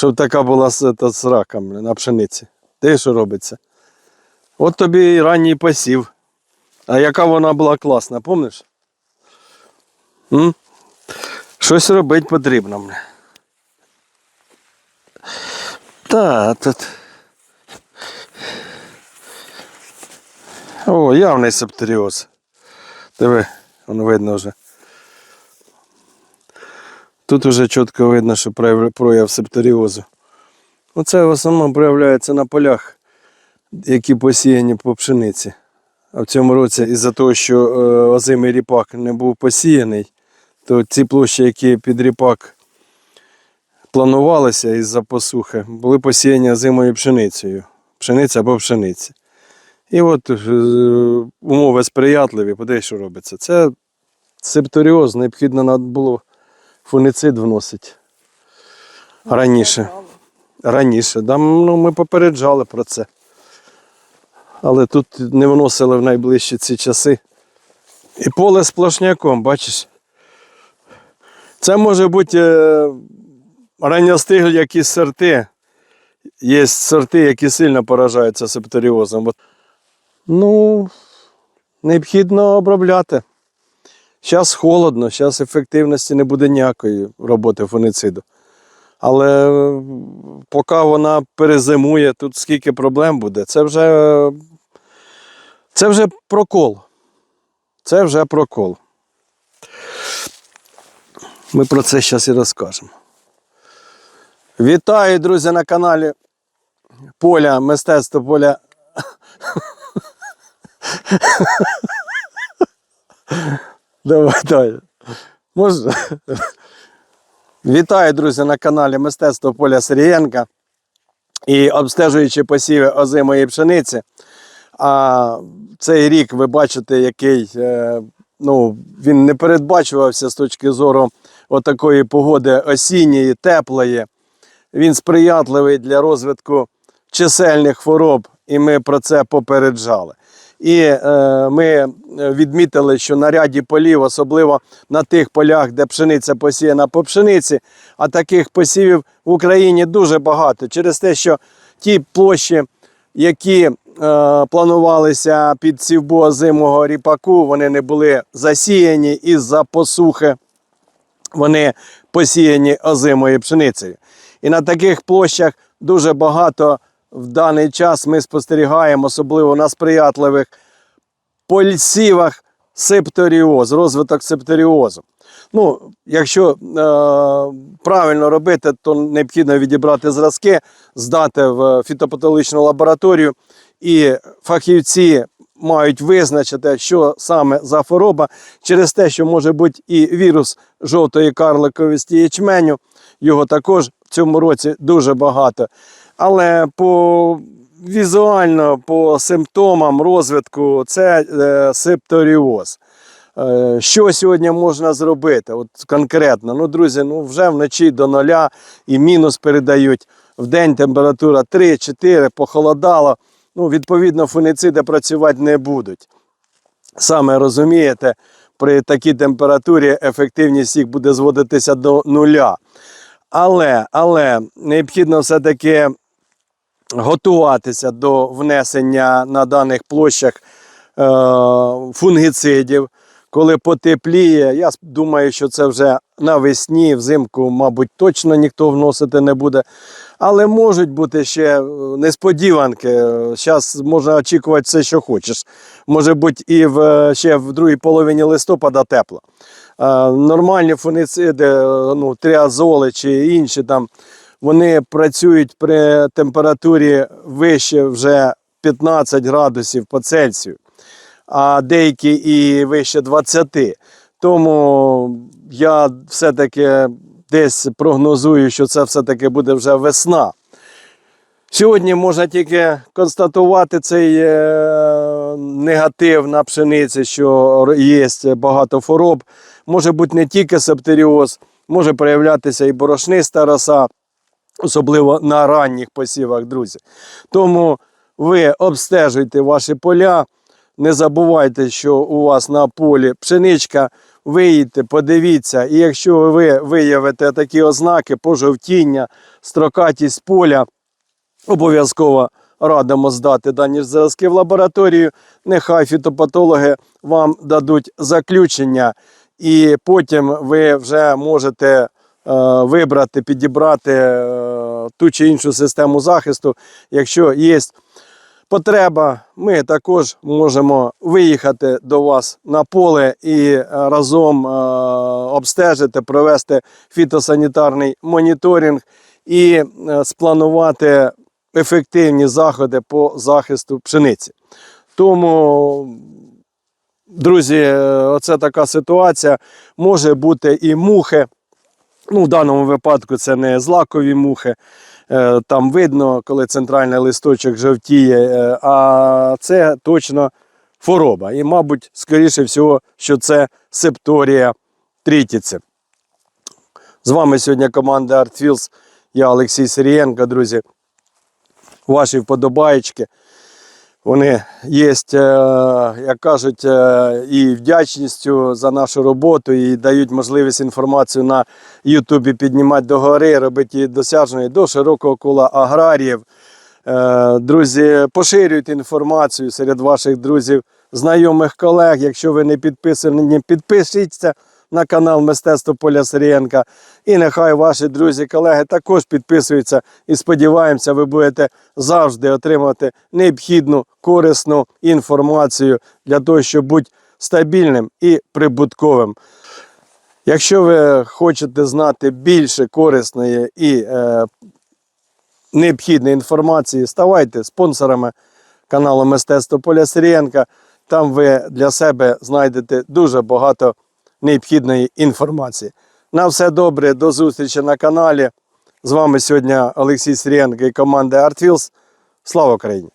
щоб така була с- та срака блін, на пшениці. Де що робиться? От тобі і ранній посів. А яка вона була класна, помниш? М? Щось робити потрібно. Бля. Та, тут. О, явний септеріоз. Диви, воно видно вже. Тут вже чітко видно, що прояв, септоріозу. Оце в основному проявляється на полях, які посіяні по пшениці. А в цьому році, із-за того, що е, озимий ріпак не був посіяний, то ці площі, які під ріпак планувалися із-за посухи, були посіяні озимою пшеницею. Пшениця або пшениці. І от е, умови сприятливі, подивись, що робиться. Це септоріоз, необхідно було фуницид вносити. Раніше. Раніше. Да, ну, ми попереджали про це. Але тут не вносили в найближчі ці часи. І поле сплошняком, бачиш. Це може бути е, ранньостиглі якісь сорти. Є сорти, які сильно поражаються септоріозом. Ну, необхідно обробляти. Зараз холодно, зараз ефективності не буде ніякої роботи фунициду. Але поки вона перезимує, тут скільки проблем буде, це вже, це вже прокол. Це вже прокол. Ми про це зараз і розкажемо. Вітаю, друзі, на каналі Поля, мистецтво поля. Давай, давай. Можна? Вітаю, друзі, на каналі Мистецтво Поля Сирієнка і обстежуючи посіви озимої пшениці. А цей рік ви бачите, який е, ну, він не передбачувався з точки зору отакої погоди осінньої, теплої. Він сприятливий для розвитку чисельних хвороб, і ми про це попереджали. І е, ми відмітили, що на ряді полів, особливо на тих полях, де пшениця посіяна по пшениці, а таких посівів в Україні дуже багато через те, що ті площі, які е, планувалися під сівбу озимого ріпаку, вони не були засіяні із-за посухи вони посіяні озимою пшеницею. І на таких площах дуже багато в даний час ми спостерігаємо, особливо на сприятливих посівах септоріоз, розвиток септоріозу. Ну, якщо е, правильно робити, то необхідно відібрати зразки, здати в фітопатологічну лабораторію, і фахівці мають визначити, що саме за хвороба, через те, що може бути і вірус жовтої карликовості ячменю. Його також в цьому році дуже багато. Але по візуально, по симптомам розвитку, це е, септоріоз. Е, Що сьогодні можна зробити? От конкретно, ну, друзі, ну вже вночі до нуля і мінус передають. В день температура 3-4, похолодало. Ну, відповідно, фунициди працювати не будуть. Саме розумієте, при такій температурі ефективність їх буде зводитися до нуля. Але, але необхідно все-таки готуватися до внесення на даних площах е, фунгіцидів. Коли потепліє, я думаю, що це вже навесні, взимку, мабуть, точно ніхто вносити не буде. Але можуть бути ще е, несподіванки. Зараз можна очікувати все, що хочеш. Може бути і в, ще в другій половині листопада тепло. Е, Нормальні фунициди, е, ну, тріазоли чи інші там, вони працюють при температурі вище вже 15 градусів по Цельсію, а деякі і вище 20. Тому я все-таки десь прогнозую, що це все-таки буде вже весна. Сьогодні можна тільки констатувати цей е, негатив на пшениці, що є багато хвороб. Може бути не тільки септеріоз, може проявлятися і борошниста роса, особливо на ранніх посівах, друзі. Тому ви обстежуйте ваші поля. Не забувайте, що у вас на полі пшеничка виїдьте, подивіться, і якщо ви виявите такі ознаки пожовтіння, строкатість поля, обов'язково радимо здати дані зразки в лабораторію. Нехай фітопатологи вам дадуть заключення, і потім ви вже можете вибрати, підібрати е, ту чи іншу систему захисту. Якщо є потреба, ми також можемо виїхати до вас на поле і е, разом е, обстежити, провести фітосанітарний моніторинг і е, спланувати ефективні заходи по захисту пшениці. Тому, друзі, е, оце така ситуація. Може бути і мухи. Ну, в даному випадку це не злакові мухи. Е, Там видно, коли центральний листочок жовтіє, е, а це точно хвороба. І, мабуть, скоріше всього, що це септорія трітіці. З вами сьогодні команда ArtFields. Я Олексій Сирієнко, друзі. Ваші вподобаєчки. Вони є, як кажуть, е, і вдячністю за нашу роботу, і дають можливість інформацію на Ютубі піднімати до гори, робити її досяжною до широкого кола аграріїв. Е, Друзі, поширюйте інформацію серед ваших друзів, знайомих колег. Якщо ви не підписані, підпишіться на канал Мистецтво Поля Сирієнка. І нехай ваші друзі, колеги також підписуються і сподіваємося, ви будете завжди отримувати необхідну корисну інформацію для того, щоб бути стабільним і прибутковим. Якщо ви хочете знати більше корисної і е, необхідної інформації, ставайте спонсорами каналу Мистецтво Поля Сирієнка. Там ви для себе знайдете дуже багато необхідної інформації. На все добре, до зустрічі на каналі. З вами сьогодні Олексій Сирієнко і команда ArtWheels. Слава Україні!